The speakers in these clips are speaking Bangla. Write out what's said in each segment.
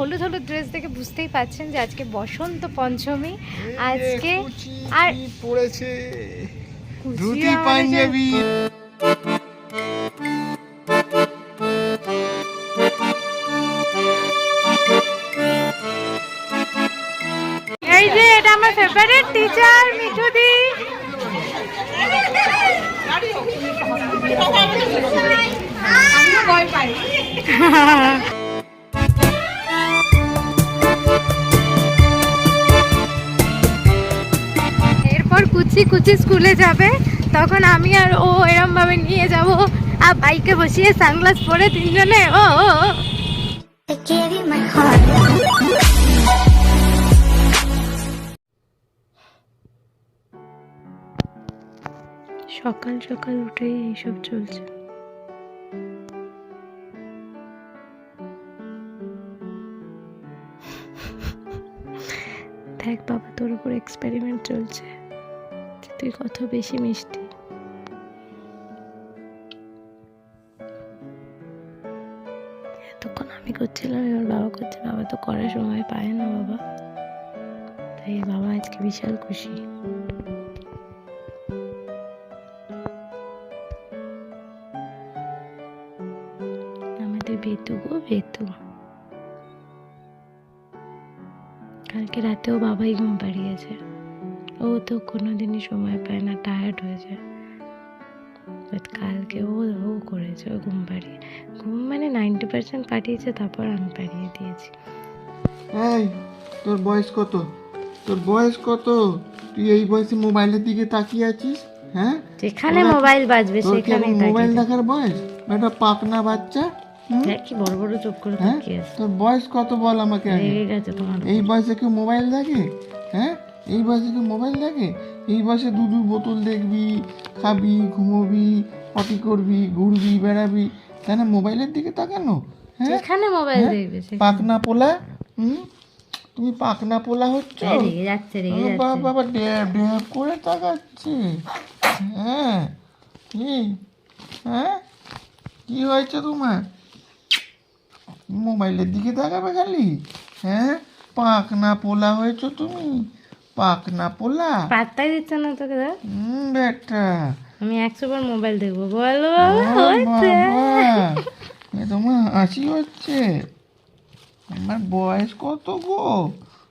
হলুদ হলুদ ড্রেস দেখে বুঝতেই পাচ্ছেন যে আজকে বসন্ত পঞ্চমী। আজকে আর পড়েছে। ধুতি পাঞ্জাবি। এরপর কুচি কুচি স্কুলে যাবে তখন আমি আর ও এরম ভাবে নিয়ে যাব আর বাইকে বসিয়ে সানগ্লাস পরে তিনজনে ও. সকাল সকাল উঠেই এইসব চলছে। দেখ বাবা তোর উপর এক্সপেরিমেন্ট চলছে। তুই কত বেশি মিষ্টি। এতক্ষণ আমি করছিলাম, এবার বাবা করছে। বাবা তো করার সময় পায় না বাবা। তাই বাবা আজকে বিশাল খুশি। আমাদের বেতু গো, বেতু। কালকে রাতেও বাবাই ঘুম পাড়িয়েছে। ও তো কোনোদিনই সময় পায় না টায়ার্ড হয়ে যায়। But কালকে ও ও করেছে ও ঘুম পাড়িয়ে। ঘুম মানে নাইনটি পার্সেন্ট পাঠিয়েছে তারপর আমি পাঠিয়ে দিয়েছি। এই তোর বয়স কত? তোর বয়স কত? তুই এই বয়সে মোবাইলের দিকে তাকিয়ে আছিস? হ্যাঁ? যেখানে মোবাইল বাজবে সেখানেই মোবাইল দেখার বয়স? একটা পাকনা বাচ্চা? কি বড় বড় চোখ করে হ্যাঁ? তাকিয়ে তোর বয়স কত বল আমাকে এই বয়সে কেউ মোবাইল দেখে? হ্যাঁ? এই বয়সে কেউ মোবাইল দেখে? এই বয়সে দুধু বোতল দেখবি খাবি ঘুমোবি পটি করবি ঘুরবি বেড়াবি। তাই না মোবাইলের দিকে তাকানো? হ্যাঁ? মোবাইল হ্যাঁ? দেখবে পাকনা পোলা? হুম? তুমি পাকনা পোলা হচ্ছ? বাবা বাবা ড্যাব ড্যাব করে তাকাচ্ছে। হ্যাঁ? কি? হ্যাঁ? কি হয়েছে তোমার? মোবাইলের দিকে তাকাবে খালি? হ্যাঁ? পাকনা পোলা হয়েছো তুমি? পাকনা পোলা। পাত্তাই দিচ্ছে না তোকে দেখ হুম বেটা। আমি একশো বার মোবাইল দেখব বলো এ তোমার হাসি হচ্ছে। আমার বয়স কত গো?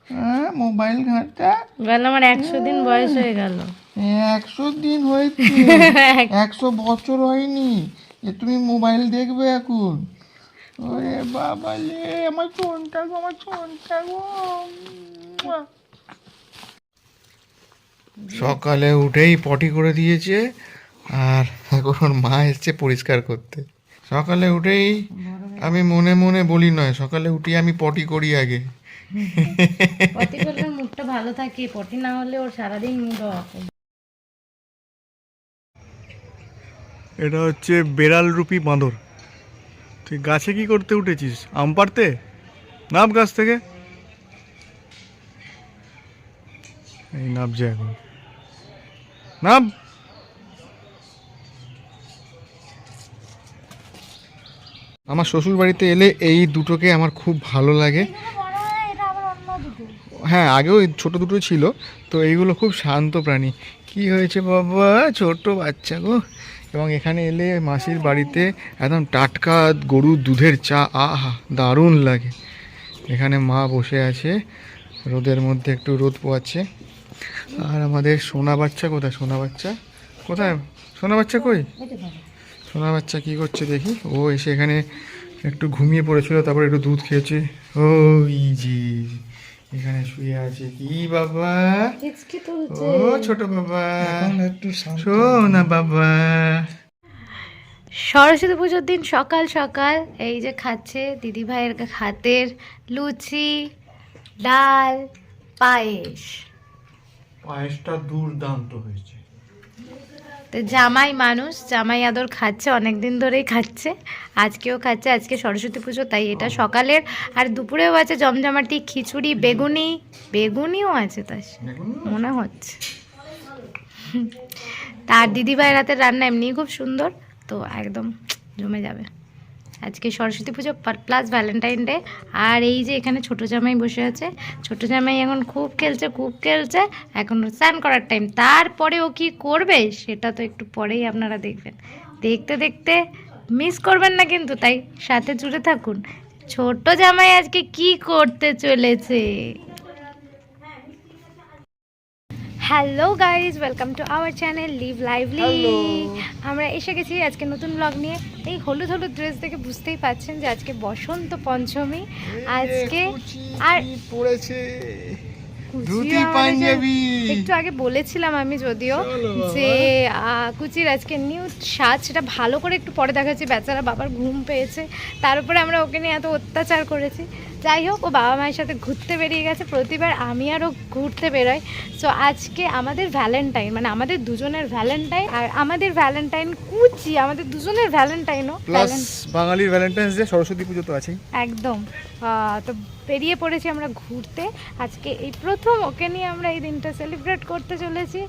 হ্যাঁ মোবাইল ঘাঁটা বল আমার একশো দিন বয়স হয়ে গেল। একশো দিন হয়েছে। একশো বছর হয়নি। যে তুমি মোবাইল দেখবে এখন। ওরে বাবা লে আমার ফোনটা গো আমার ফোনটা গো। সকালে উঠেই পটি করে দিয়েছে আর এখন ওর মা এসছে পরিষ্কার করতে। সকালে উঠেই আমি মনে মনে বলি নয় সকালে উঠেই আমি পটি করি আগে। পটি করলে মুডটা ভালো থাকে পটি না হলে ওর সারাদিন মুড অফ। এটা হচ্ছে বেড়াল রূপী বাঁদর। তুই গাছে কি করতে উঠেছিস? আম পাড়তে? নাম গাছ থেকে? এই নামছে এখন। নাম? আমার শ্বশুর বাড়িতে এলে এই দুটোকে আমার খুব ভালো লাগে। হ্যাঁ আগেও ছোট দুটো ছিল তো এইগুলো খুব শান্ত প্রাণী। কি হয়েছে বাবা ছোট বাচ্চা গো। এবং এখানে এলে মাসির বাড়িতে একদম টাটকা গরুর দুধের চা আহা দারুণ লাগে। এখানে মা বসে আছে রোদের মধ্যে একটু রোদ পোয়াচ্ছে। আর আমাদের সোনা বাচ্চা কোথায়? সোনা বাচ্চা? কোথায়? সোনা বাচ্চা কই? সোনা বাচ্চা কি করছে দেখি। ও এসে এখানে একটু ঘুমিয়ে পড়েছিল তারপর একটু দুধ খেয়েছে। ওই জি এখানে শুয়ে আছে। কি বাবা? ও ছোট বাবা। একটু সোনা বাবা। সরস্বতী পুজোর দিন সকাল সকাল এই যে খাচ্ছে দিদি ভাইয়ের হাতের লুচি ডাল পায়েস। পায়েসটা দুর্দান্ত হয়েছে। তো জামাই মানুষ জামাই আদর খাচ্ছে অনেক দিন ধরেই খাচ্ছে। আজকেও খাচ্ছে আজকে সরস্বতী পুজো তাই এটা সকালের। আর দুপুরেও আছে জমজমাটি খিচুড়ি বেগুনি বেগুনিও আছে তার। মনে হচ্ছে। তার দিদি ভাইয়ের হাতের রান্না এমনিই খুব সুন্দর তো একদম জমে যাবে। আজকে সরস্বতী পুজো প্লাস ভ্যালেন্টাইন ডে আর এই যে এখানে ছোট জামাই বসে আছে। ছোট জামাই এখন খুব খেলছে খুব খেলছে। এখন স্নান করার টাইম তারপরে ও কি করবে, সেটা তো একটু পরেই আপনারা দেখবেন। দেখতে দেখতে মিস করবেন না কিন্তু, তাই সাথে জুড়ে থাকুন। ছোট জামাই আজকে কি করতে চলেছে? Hello guys welcome to our channel live lively আমরা এসে গেছি আজকে নতুন ব্লগ নিয়ে। এই হলুদ হলুদ ড্রেস দেখে বুঝতেই পাচ্ছেন যে আজকে বসন্ত পঞ্চমী। আজকে আর পড়েছে। একটু আগে বলেছিলাম আমি যদিও যে কুচির আজকে নিউ সাজ। সেটা ভালো করে একটু পরে দেখাচ্ছি। বেচারা বাবার ঘুম পেয়েছে। তার উপরে আমরা ওকে নিয়ে এত অত্যাচার করেছি। যাই হোক ও বাবা মায়ের সাথে ঘুরতে বেরিয়ে গেছে। প্রতিবার আমি আরও ঘুরতে বেরোই। সো আজকে আমাদের ভ্যালেন্টাইন মানে আমাদের দুজনের ভ্যালেন্টাইন আর আমাদের ভ্যালেন্টাইন কুচি আমাদের দুজনের ভ্যালেন্টাইনও প্লাস বাঙালির ভ্যালেন্টাইন্স ডে সরস্বতী পুজো তো আছেই। একদম। তো বেরিয়ে পড়েছি আমরা ঘুরতে। আজকে এই প্রথম ওকে নিয়ে আমরা এই দিনটা সেলিব্রেট করতে চলেছি।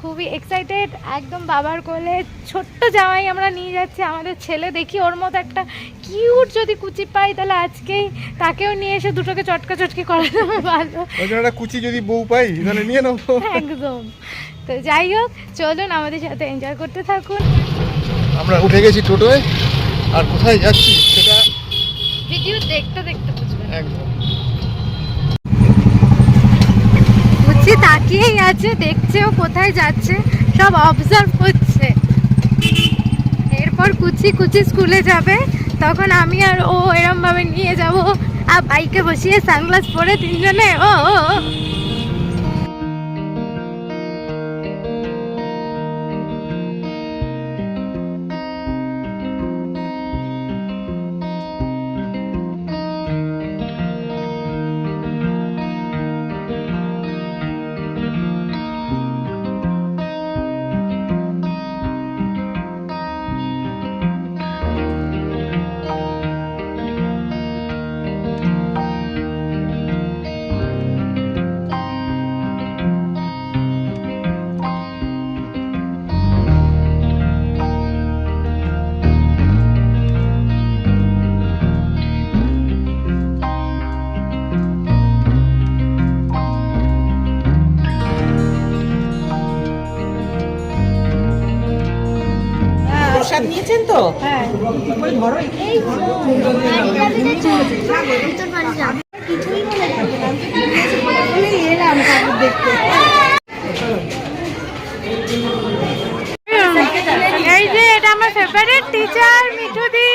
খুবই এক্সাইটেড একদম বাবার কোলে ছোট্ট জামাই আমরা নিয়ে যাচ্ছি। আমাদের ছেলে দেখি ওর মতো একটা কিউট যদি কুচি পাই তাহলে আজকেই তাকেও নিয়ে এসে দুটোকে চটকা চটকি করা যাবে ভালো। ওই জন্য কুচি যদি বউ পাই তাহলে নিয়ে নেব একদম। তো যাই হোক চলুন আমাদের সাথে এনজয় করতে থাকুন। আমরা উঠে গেছি টোটোয় আর কোথায় যাচ্ছি সেটা ভিডিও দেখতে দেখতে বুঝবেন। একদম। তাকিয়েই আছে দেখছে ও কোথায় যাচ্ছে সব অবজার্ভ করছে। এরপর কুচি কুচি স্কুলে যাবে তখন আমি আর ও এরম ভাবে নিয়ে যাব। আর বাইকে বসিয়ে সানগ্লাস পরে তিনজনে ও। নিয়েছেন তো? এই যে এটা আমার ফেভারিট টিচার মিঠুদি।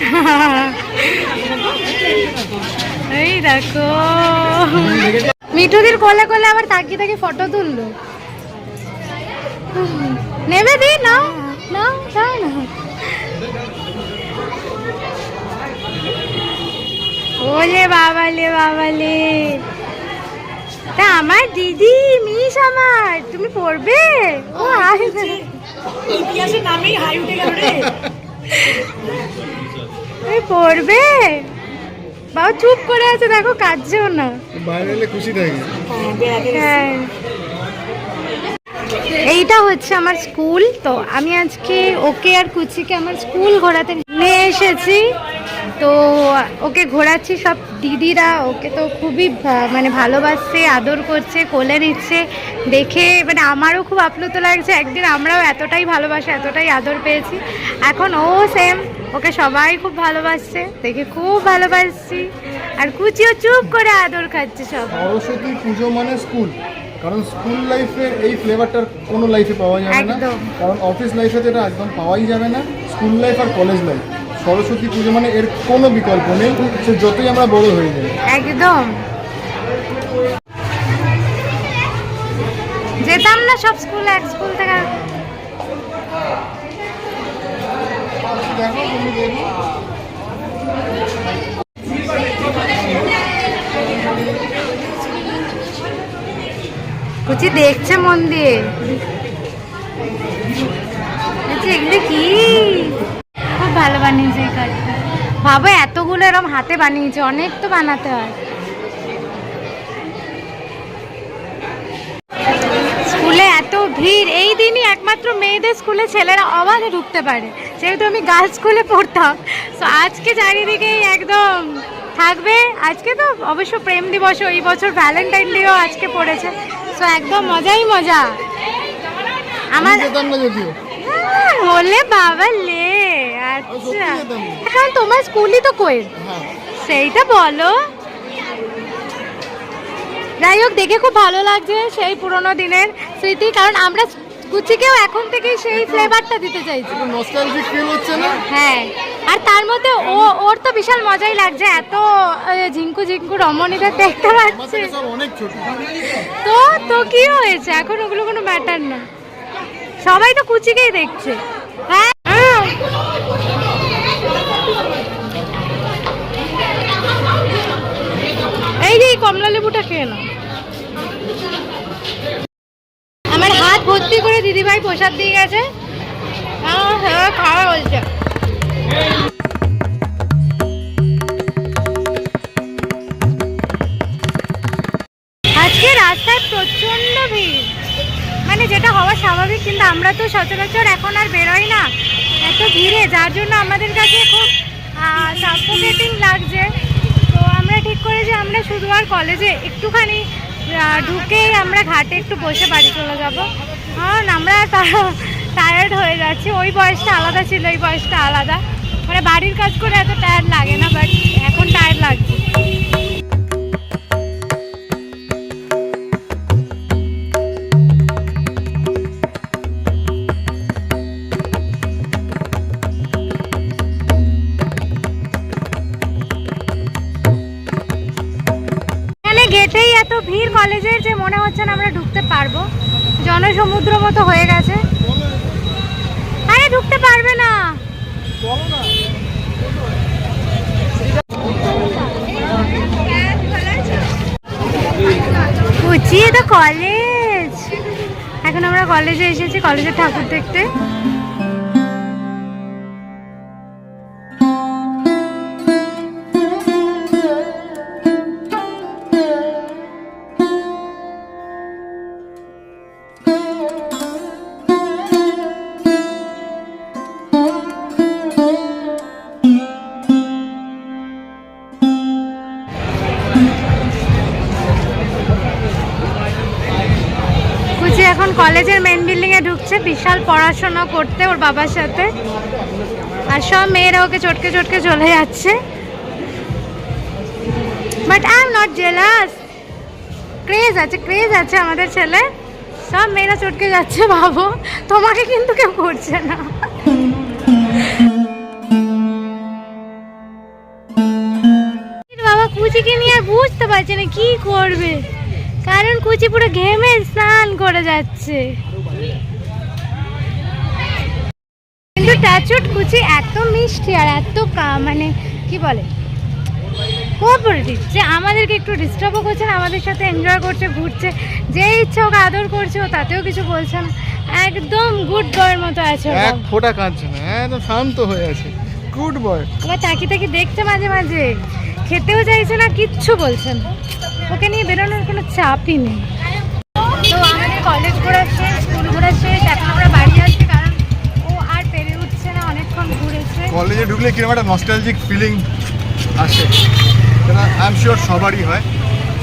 এই দেখো। মিঠুদির কোলে কোলে আবার তাকিয়ে তাকিয়ে ফটো তুললো। নেবে দি নাও নাও দাও না ওলে বাবালে বাবালে। তা আমার দিদি মিস আমার তুমি পড়বে? ও ইতিহাসের নামেই হাই উঠে গেল রে। তুমি পড়বে? বাবা চুপ করে আছে দেখো কাঁদছেও না। বাইরে এলে খুশি থাকি। হ্যাঁ। এইটা হচ্ছে আমার স্কুল তো আমি আজকে ওকে আর কুচিকে আমার স্কুল ঘোরাতে নিয়ে এসেছি। তো ওকে ঘোরাচ্ছি সব দিদিরা ওকে তো খুবই মানে ভালোবাসছে আদর করছে কোলে নিচ্ছে। দেখে মানে আমারও খুব আপ্লুত লাগছে একদিন আমরাও এতটাই ভালোবাসা এতটাই আদর পেয়েছি। এখন ও সেম ওকে সবাই খুব ভালোবাসছে দেখে খুব ভালোবাসছি। আর কুচিও চুপ করে আদর খাচ্ছে সব। সরস্বতী পুজো মানে স্কুল কারণ স্কুল লাইফে এই ফ্লেভারটার কোনো লাইফে পাওয়া যাবে না। কারণ অফিস লাইফে তো এটা একদম পাওয়াই যাবে না স্কুল লাইফ আর কলেজ লাইফ সরস্বতী পুজো মানে এর কোনো বিকল্প নেই সে যতই আমরা বড় হয়ে যাই একদম। যেতাম না সব স্কুলে এক স্কুল থেকে দেখো কুচি দেখছে মন দিয়ে? এগুলো কি? খুব ভালো বানিয়েছে এই কাজটা। ভাবো এতগুলো এরকম হাতে বানিয়েছে, অনেক তো বানাতে হয়। স্কুলে এত ভিড়, এই দিনই একমাত্র মেয়েদের স্কুলে ছেলেরা অবাধে ঢুকতে পারে। যেহেতু আমি গার্লস স্কুলে পড়তাম। তো আজকে চারিদিকেই একদম থাকবে। আজকে তো অবশ্য প্রেম দিবস এই বছর ভ্যালেন্টাইন ডেও আজকে পড়েছে। তো একদম মজাই মজা। আমার আহ, বললে বাবা লে আচ্ছা। তোমার স্কুলই তো কোয়েল হ্যাঁ। সেইটা বলো। যাই হোক দেখে খুব ভালো লাগছে সেই পুরোনো দিনের স্মৃতি। কারণ আমরা কুচিকেও এখন থেকেই সেই ফ্লেভারটা দিতে চাইছি। নস্টালজিক ফিল হচ্ছে না? হ্যাঁ আর তার মধ্যে ও ওর তো বিশাল মজাই লাগছে এত ঝিঙ্কু ঝিঙ্কু রমণীদের দেখতে পাচ্ছি। সব অনেক ছোট। তো তো কি হয়েছে? এখন ওগুলো কোনো ম্যাটার না। সবাই তো কুচিকেই দেখছে। হ্যাঁ হ্যাঁ। এই যে এই কমলা লেবুটা খেয়ে নাও। আমার হাত ভর্তি করে দিদিভাই প্রসাদ দিয়ে গেছে। আমার সেবা খাওয়া বলছে আজকে রাস্তায় প্রচণ্ড ভিড়। মানে যেটা হওয়া স্বাভাবিক, কিন্তু আমরা তো সচরাচর এখন আর বেরোই না। এত ভিড়ে, যার জন্য আমাদের কাছে খুব সাফোকেটিং লাগছে। তো আমরা ঠিক করেছি, আমরা শুধু আর কলেজে একটুখানি ঢুকেই আমরা ঘাটে একটু বসে বাড়ি চলে যাব। কারণ আমরা টায়ার্ড হয়ে যাচ্ছি। ওই বয়সটা আলাদা ছিল, এই বয়সটা আলাদা। মানে বাড়ির কাজ করে এত টায়ার্ড লাগে না বাট এখন টায়ার্ড লাগছে। হচ্ছে না আমরা ঢুকতে পারব। জনসমুদ্র মতো হয়ে গেছে। আরে, ঢুকতে পারবে না। তো কলেজ এখন আমরা কলেজে এসেছি কলেজের ঠাকুর দেখতে। বিশাল পড়াশোনা করতে ওর বাবার সাথে। আর সব মেয়েরা ওকে চটকে চটকে চলে যাচ্ছে। But I am not jealous craze আছে ক্রেজ আছে আমাদের ছেলে। সব মেয়েরা চটকে যাচ্ছে ভাবো তোমাকে কিন্তু কেউ করছে না। বাবা কুচিকে নিয়ে আর বুঝতে পারছে না কি করবে। কারণ কুচি পুরো ঘেমে স্নান করে যাচ্ছে। টাচুট কুচি এত মিষ্টি আর এত মানে কি বলে? কোঅপারেটিভ যে আমাদেরকে একটু ডিস্টার্বও করছে না আমাদের সাথে এনজয় করছে ঘুরছে যে ইচ্ছা ওকে আদর করছে ও তাতেও কিছু বলছে না। একদম গুড বয়ের মতো আছে এক ফোঁটা কাঁদছে না একদম শান্ত হয়ে আছে। গুড বয় এবার তাকি তাকি দেখছে মাঝে মাঝে খেতেও চাইছে না কিচ্ছু বলছে না। ওকে নিয়ে বেরোনোর কোনো চাপই নেই। তো আমাদের কলেজ ঘোরা শেষ স্কুল ঘোরা শেষ এখন আমরা বাড়ি যাচ্ছি কারণ ও আর পেরে উঠছে না অনেকক্ষণ ঘুরেছে কলেজে ঢুকলে কীরকম একটা নস্টালজিক ফিলিং আসে। সেটা আই এম শিওর সবারই হয়।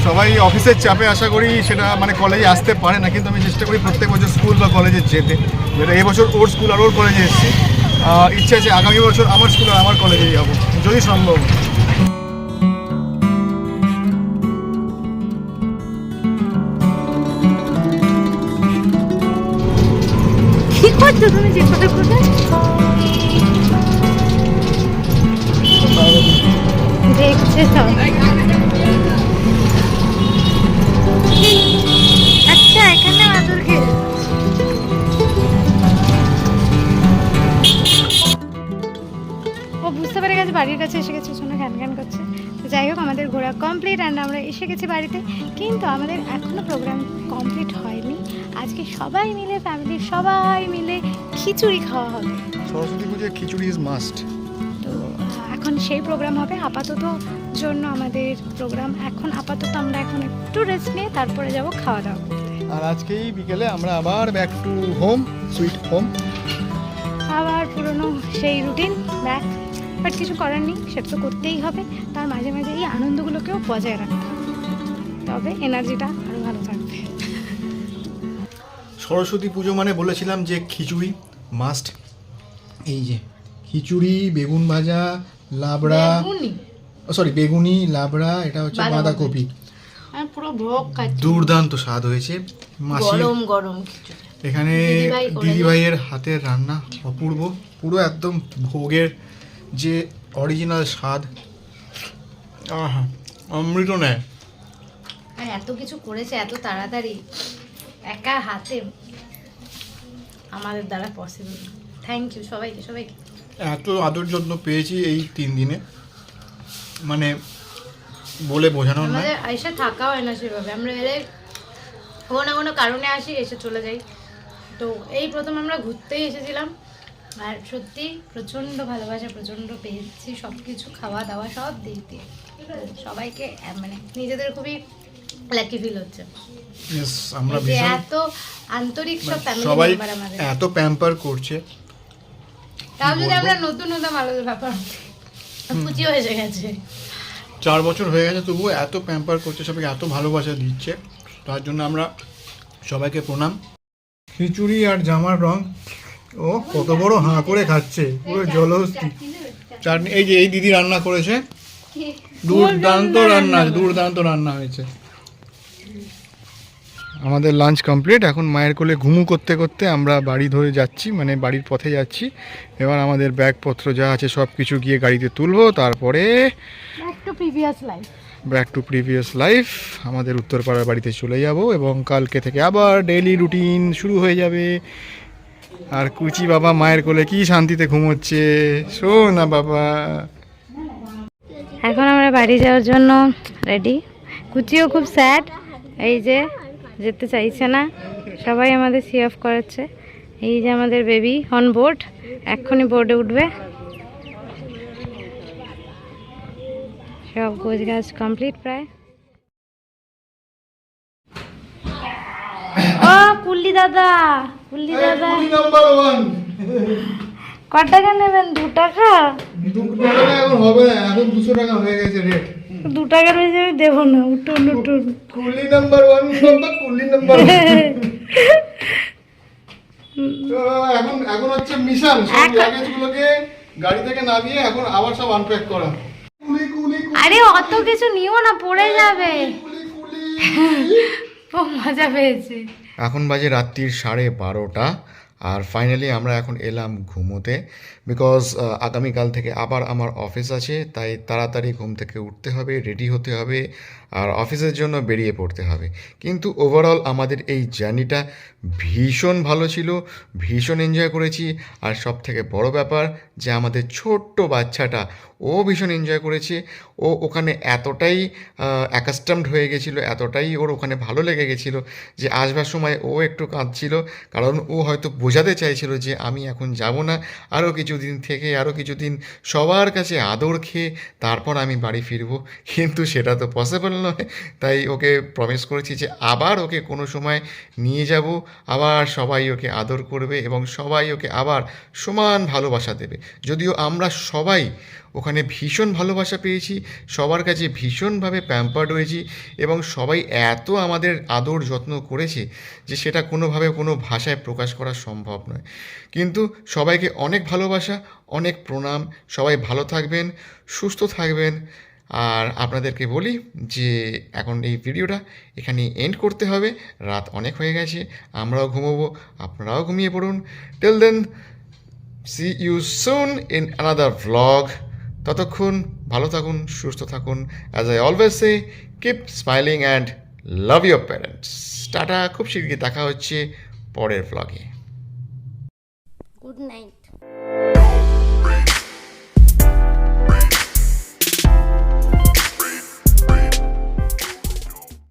সবাই অফিসের চাপে আশা করি সেটা মানে কলেজে আসতে পারে না, কিন্তু আমি চেষ্টা করি প্রত্যেক বছর স্কুল বা কলেজে যেতে। যেটা এবছর ওর স্কুল আর ওর কলেজে এসেছি। ইচ্ছে আছে আগামী বছর আমার স্কুল আর আমার কলেজে যাব যদি সম্ভব। দেখছে আচ্ছা এখানে খেয়ে ও বুঝতে পেরে গেছে বাড়ির কাছে এসে গেছে, শোনা ঘ্যান ঘ্যান করছে। তো যাই হোক, আমাদের ঘোরা কমপ্লিট অ্যান্ড আমরা এসে গেছি বাড়িতে। কিন্তু আমাদের এখনও প্রোগ্রাম কমপ্লিট হয়নি। আজকে সবাই মিলে ফ্যামিলির সবাই মিলে খিচুড়ি খাওয়া হবে। সরস্বতী পুজোয় খিচুড়ি ইজ মাস্ট এখন সেই প্রোগ্রাম হবে আপাতত জন্য আমাদের প্রোগ্রাম এখন আপাতত আমরা এখন একটু রেস্ট নিয়ে তারপরে যাব খাওয়া দাওয়া আর আজকেই বিকেলে আমরা আবার back to home sweet home আবার পুরনো সেই রুটিন ব্যাক বাট কিছু করার নেই সেটা তো করতেই হবে। তার মাঝে মাঝে এই আনন্দগুলোকেও বজায় রাখতে হবে। তবে এনার্জিটা আরও ভালো থাকবে। সরস্বতী পুজো মানে বলেছিলাম যে খিচুড়ি মাস্ট এই যে খিচুড়ি বেগুন ভাজা লাবড়া সরি বেগুনি লাবড়া এটা হচ্ছে বাঁধাকপি। পুরো ভোগ দুর্দান্ত স্বাদ হয়েছে। গরম গরম এখানে দিদিভাইয়ের হাতের রান্না অপূর্ব। পুরো একদম ভোগের যে অরিজিনাল স্বাদ। আহা অমৃত নেয়। আর এত কিছু করেছে এত তাড়াতাড়ি। একা হাতে আমাদের দ্বারা পসিবল থ্যাংক ইউ সবাইকে সবাইকে। এত আদর যত্ন পেয়েছি এই তিন দিনে। মানে বলে বোঝানো আমাদের এসে থাকা হয় না সেভাবে। আমরা এলে কোনো না কোনো কারণে আসি এসে চলে যাই। তো এই প্রথম আমরা ঘুরতেই এসেছিলাম। আর সত্যি প্রচণ্ড ভালোবাসা প্রচণ্ড পেয়েছি। সব কিছু খাওয়া দাওয়া সব দিক দিয়ে। সবাইকে মানে নিজেদের খুবই লাকি ফিল হচ্ছে। আমরা এত আন্তরিক সব ফ্যামিলি সবাই আমাদের। এত প্যাম্পার করছে। তাও যদি আমরা নতুন হতাম আলাদা ব্যাপার। এসে গেছে। চার বছর হয়ে গেছে তবুও এত প্যাম্পার করছে সবাইকে এত ভালোবাসা দিচ্ছে। তার জন্য আমরা সবাইকে প্রণাম। খিচুড়ি আর জামার রং। ও কত বড় হাঁ করে খাচ্ছে পুরো জলহস্তি। চাটনি এই যে এই দিদি রান্না করেছে দুর্দান্ত রান্না। দুর্দান্ত রান্না হয়েছে। আমাদের লাঞ্চ কমপ্লিট এখন মায়ের কোলে ঘুমু করতে করতে আমরা বাড়ি ধরে যাচ্ছি মানে বাড়ির পথে যাচ্ছি। এবার আমাদের ব্যাগপত্র যা আছে সব কিছু গিয়ে গাড়িতে তুলবো। তারপরে life back to previous life আমাদের উত্তরপাড়ার বাড়িতে চলে যাব এবং কালকে থেকে আবার ডেইলি রুটিন শুরু হয়ে যাবে। আর কুচি বাবা মায়ের কোলে কি শান্তিতে ঘুমোচ্ছে? শোন না বাবা। এখন আমরা বাড়ি যাওয়ার জন্য রেডি কুচিও খুব স্যাড এই যে যেতে চাইছে না। সবাই আমাদের সি অফ করাচ্ছে। এই যে আমাদের বেবি অন বোর্ড এক্ষুনি বোর্ডে উঠবে। সব গোছ গাছ কমপ্লিট প্রায়। ও কুল্লি দাদা কুল্লি দাদা। নাম্বার ওয়ান ক টাকা নেবেন? দু টাকা? এখন হবে এখন দুশো টাকা হয়ে গেছে রেট দু টাকার বেশি আমি দেবো না। উঠুন উঠুন। Coolie number one coolie number এখন এখন হচ্ছে মিশন সব লাগেজগুলোকে গাড়ি থেকে নামিয়ে এখন আবার সব আনপ্যাক করা। কুলি কুলি আরে অত কিছু নিও না পড়ে যাবে। কুলি কুলি। ও মজা পেয়েছে। এখন বাজে রাত্রির সাড়ে বারোটা। আর ফাইনালি আমরা এখন এলাম ঘুমোতে বিকজ আগামীকাল থেকে আবার আমার অফিস আছে, তাই তাড়াতাড়ি ঘুম থেকে উঠতে হবে রেডি হতে হবে। আর অফিসের জন্য বেরিয়ে পড়তে হবে। কিন্তু ওভারঅল আমাদের এই জার্নিটা ভীষণ ভালো ছিল, ভীষণ এনজয় করেছি। আর সব থেকে বড় ব্যাপার যে আমাদের ছোট্ট বাচ্চাটা, ও ভীষণ এনজয় করেছে। ও ওখানে এতটাই অ্যাকাস্টামড হয়ে গেছিল, এতটাই ওর ওখানে ভালো লেগে গেছিল যে আসবার সময় ও একটু কাঁদছিল। কারণ ও হয়তো বোঝাতে চাইছিল যে আমি এখন যাব না। আরও কিছুদিন থেকে আরও কিছুদিন সবার কাছে আদর খেয়ে তারপর আমি বাড়ি ফিরবো। কিন্তু সেটা তো পসিবল নয় তাই ওকে প্রমিস করেছি যে আবার ওকে কোনো সময় নিয়ে যাব। আবার সবাই ওকে আদর করবে এবং সবাই ওকে আবার সমান ভালোবাসা দেবে। যদিও আমরা সবাই ওখানে ভীষণ ভালোবাসা পেয়েছি, সবার কাছে ভীষণভাবে প্যাম্পার্ড হয়েছি এবং সবাই এত আমাদের আদর যত্ন করেছে যে সেটা কোনোভাবে কোনো ভাষায় প্রকাশ করা সম্ভব নয়। কিন্তু সবাইকে অনেক ভালোবাসা, অনেক প্রণাম, সবাই ভালো থাকবেন, সুস্থ থাকবেন। আর আপনাদেরকে বলি যে এখন এই ভিডিওটা এখানে এন্ড করতে হবে। রাত অনেক হয়ে গেছে, আমরাও ঘুমোবো, আপনারাও ঘুমিয়ে পড়ুন। Till then see you soon in another vlog ততক্ষণ ভালো থাকুন, সুস্থ থাকুন। As I always say keep smiling and love your parents tata, খুব শীঘ্রই দেখা হচ্ছে পরের ভ্লগে গুড night.